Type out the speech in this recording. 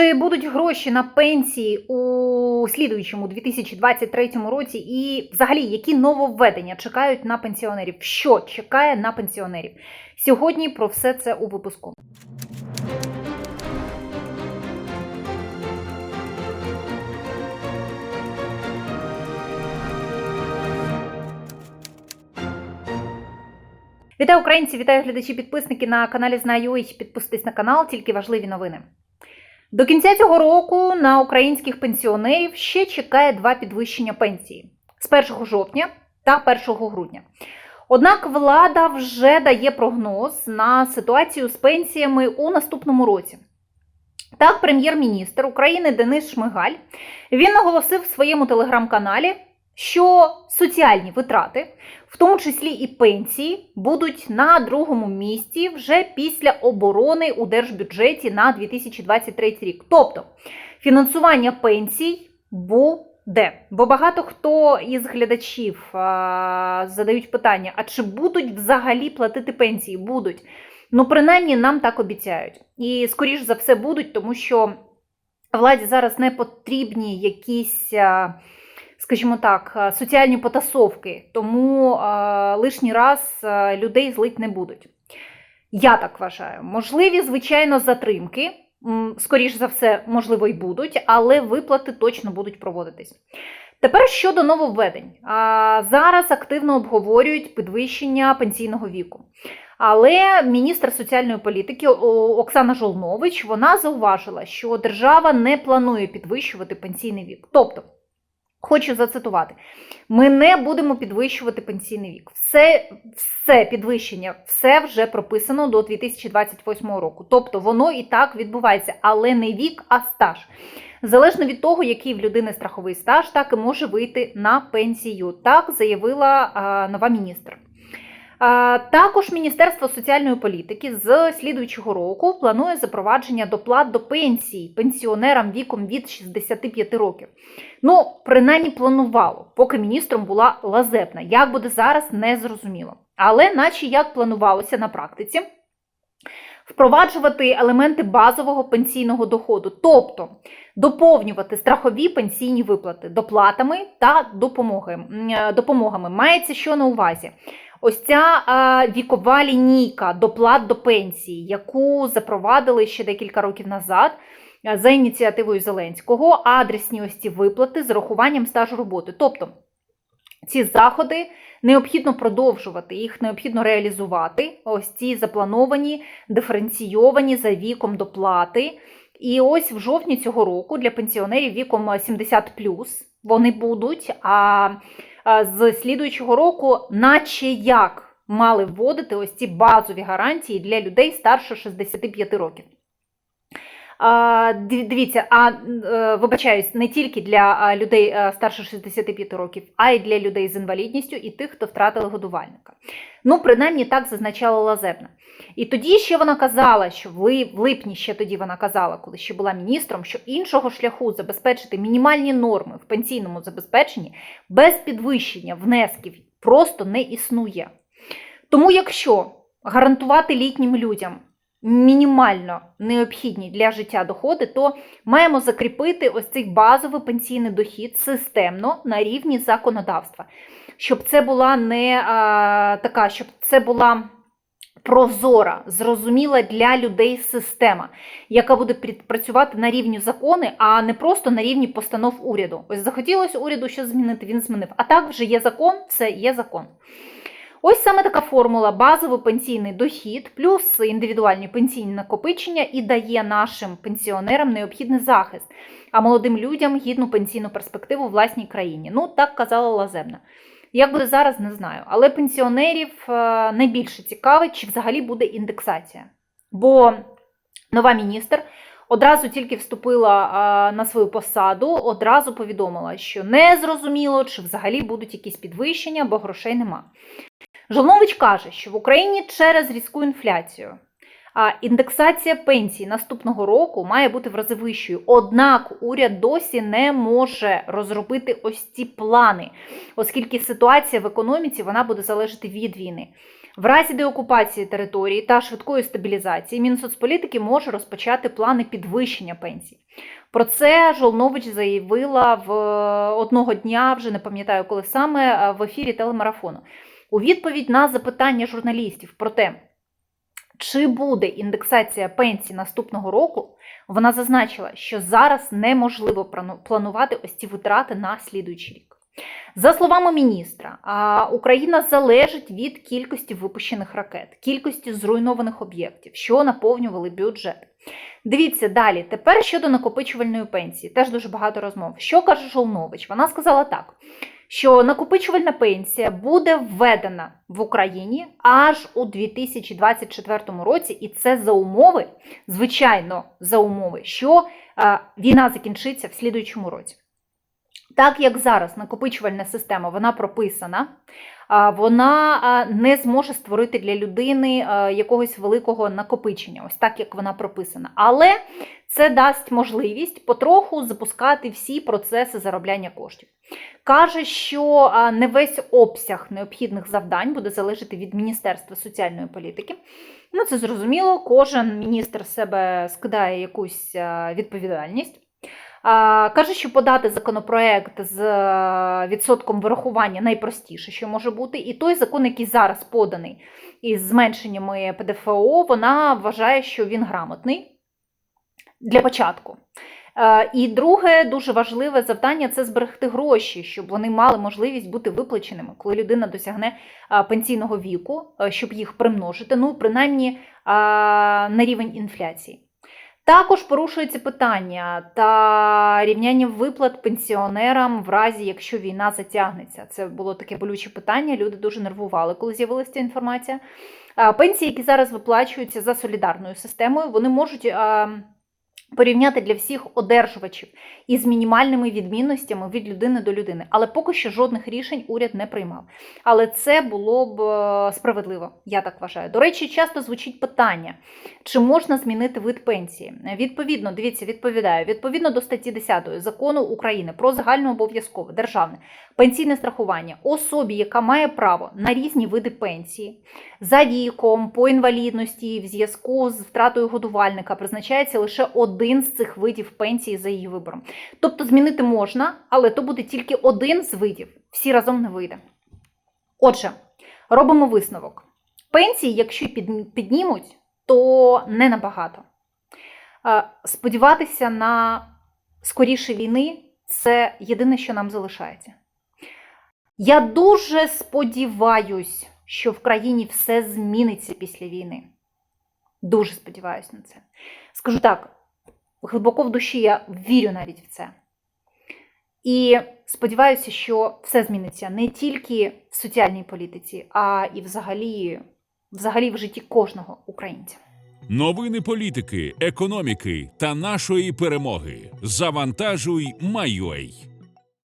Чи будуть гроші на пенсії у слідуючому 2023 році? І взагалі, які нововведення чекають на пенсіонерів? Що чекає на пенсіонерів? Сьогодні про все це у випуску. Вітаю українці, вітаю глядачі, підписники на каналі Знаю. Підписуйтесь на канал, тільки важливі новини. До кінця цього року на українських пенсіонерів ще чекає два підвищення пенсії з 1 жовтня та 1 грудня. Однак влада вже дає прогноз на ситуацію з пенсіями у наступному році. Так, прем'єр-міністр України Денис Шмигаль він наголосив в своєму телеграм-каналі, що соціальні витрати, в тому числі і пенсії, будуть на другому місці вже після оборони у держбюджеті на 2023 рік. Тобто фінансування пенсій буде. Бо багато хто із глядачів а, задають питання: а чи будуть взагалі платити пенсії? Будуть. Ну, принаймні, нам так обіцяють. І, скоріш за все, будуть, тому що владі зараз не потрібні якісь. Скажімо так, соціальні потасовки, тому а, лишній раз а, людей злить не будуть. Я так вважаю. Можливі, звичайно, затримки. М, Скоріш за все, можливо, й будуть, але виплати точно будуть проводитись. Тепер щодо нововведень. Зараз активно обговорюють підвищення пенсійного віку. Але міністр соціальної політики Оксана Жолнович вона зауважила, що держава не планує підвищувати пенсійний вік. Тобто, Хочу зацитувати: ми не будемо підвищувати пенсійний вік. Все, все підвищення, все вже прописано до 2028 року. Тобто воно і так відбувається, але не вік, а стаж. Залежно від того, який в людини страховий стаж, так і може вийти на пенсію. Так заявила а, нова міністр. Також Міністерство соціальної політики з слідуючого року планує запровадження доплат до пенсій пенсіонерам віком від 65 років. Ну, принаймні планувало, поки міністром була Лазебна. Як буде зараз, не зрозуміло. Але, наче як планувалося на практиці, впроваджувати елементи базового пенсійного доходу, тобто доповнювати страхові пенсійні виплати доплатами та е, допомогами. Мається що на увазі? Ось ця вікова лінійка доплат до пенсії, яку запровадили ще декілька років назад за ініціативою Зеленського, адресні ось ці виплати з рахуванням стажу роботи. Тобто ці заходи необхідно продовжувати, їх необхідно реалізувати. Ось ці заплановані, диференційовані за віком доплати. І ось в жовтні цього року для пенсіонерів віком 70+, вони будуть. а, з слідуючого року, наче як мали вводити ось ці базові гарантії для людей старше 65 років. Дивіться, а е, вибачаюсь, не тільки для людей е, старше 65 років, а й для людей з інвалідністю і тих, хто втратили годувальника. Ну, принаймні так зазначала Лазебна. І тоді ще вона казала, що в липні ще тоді вона казала, коли ще була міністром, що іншого шляху забезпечити мінімальні норми в пенсійному забезпеченні без підвищення внесків просто не існує. Тому, якщо гарантувати літнім людям мінімально необхідні для життя доходи, то маємо закріпити ось цей базовий пенсійний дохід системно на рівні законодавства, щоб це була не а, така, щоб це була. Прозора, зрозуміла для людей система, яка буде працювати на рівні закони, а не просто на рівні постанов уряду. Ось захотілося уряду щось змінити, він змінив. А так вже є закон, це є закон. Ось саме така формула базовий пенсійний дохід плюс індивідуальні пенсійні накопичення і дає нашим пенсіонерам необхідний захист, а молодим людям гідну пенсійну перспективу в власній країні. Ну, так казала Лазебна. Як буде зараз, не знаю. Але пенсіонерів е, найбільше цікавить, чи взагалі буде індексація. Бо нова міністр одразу тільки вступила е, на свою посаду, одразу повідомила, що не зрозуміло, чи взагалі будуть якісь підвищення, бо грошей нема. Жолнович каже, що в Україні через різку інфляцію а індексація пенсій наступного року має бути в рази вищою. Однак уряд досі не може розробити ось ці плани, оскільки ситуація в економіці вона буде залежати від війни. В разі деокупації території та швидкої стабілізації Мінсоцполітики може розпочати плани підвищення пенсій. Про це Жолнович заявила в е, одного дня, вже не пам'ятаю коли саме, е, в ефірі телемарафону. У відповідь на запитання журналістів про те, чи буде індексація пенсій наступного року, вона зазначила, що зараз неможливо планувати ось ці витрати на слідуючий рік. За словами міністра, Україна залежить від кількості випущених ракет, кількості зруйнованих об'єктів, що наповнювали бюджет. Дивіться далі. Тепер щодо накопичувальної пенсії, теж дуже багато розмов. Що каже Жолнович? Вона сказала так: що накопичувальна пенсія буде введена в Україні аж у 2024 році, і це за умови, звичайно, за умови, що е, війна закінчиться в слідуючому році. Так як зараз накопичувальна система вона прописана, вона не зможе створити для людини якогось великого накопичення, ось так як вона прописана. Але це дасть можливість потроху запускати всі процеси заробляння коштів. Каже, що не весь обсяг необхідних завдань буде залежати від Міністерства соціальної політики. Ну, це зрозуміло, кожен міністр себе скидає якусь відповідальність. Каже, що подати законопроект з е, відсотком вирахування найпростіше, що може бути. І той закон, який зараз поданий із зменшеннями ПДФО, вона вважає, що він грамотний для початку. Е, І друге, дуже важливе завдання це зберегти гроші, щоб вони мали можливість бути виплаченими, коли людина досягне е, пенсійного віку, щоб їх примножити, ну принаймні на рівень інфляції. Також порушується питання та рівняння виплат пенсіонерам в разі, якщо війна затягнеться. Це було таке болюче питання. Люди дуже нервували, коли з'явилася ця інформація. Пенсії, які зараз виплачуються за солідарною системою, вони можуть а, порівняти для всіх одержувачів із мінімальними відмінностями від людини до людини. Але поки що жодних рішень уряд не приймав. Але це було б е, справедливо, я так вважаю. До речі, часто звучить питання, чи можна змінити вид пенсії? Відповідно, дивіться, відповідаю, відповідно до статті 10 закону України про загальнообов'язкове державне пенсійне страхування особі, яка має право на різні види пенсії, за віком, по інвалідності, в зв'язку з втратою годувальника, призначається лише один з цих видів пенсії за її вибором. Тобто змінити можна, але то буде тільки один з видів, всі разом не вийде. Отже, робимо висновок. Пенсії, якщо під- піднімуть, то не набагато. Е, Сподіватися на скоріше війни це єдине, що нам залишається. Я дуже сподіваюсь, що в країні все зміниться після війни. Дуже сподіваюся на це. Скажу так, глибоко в душі я вірю навіть в це. І сподіваюся, що все зміниться не тільки в соціальній політиці, а і взагалі, взагалі в житті кожного українця. Новини політики, економіки та нашої перемоги. Завантажуй, майой.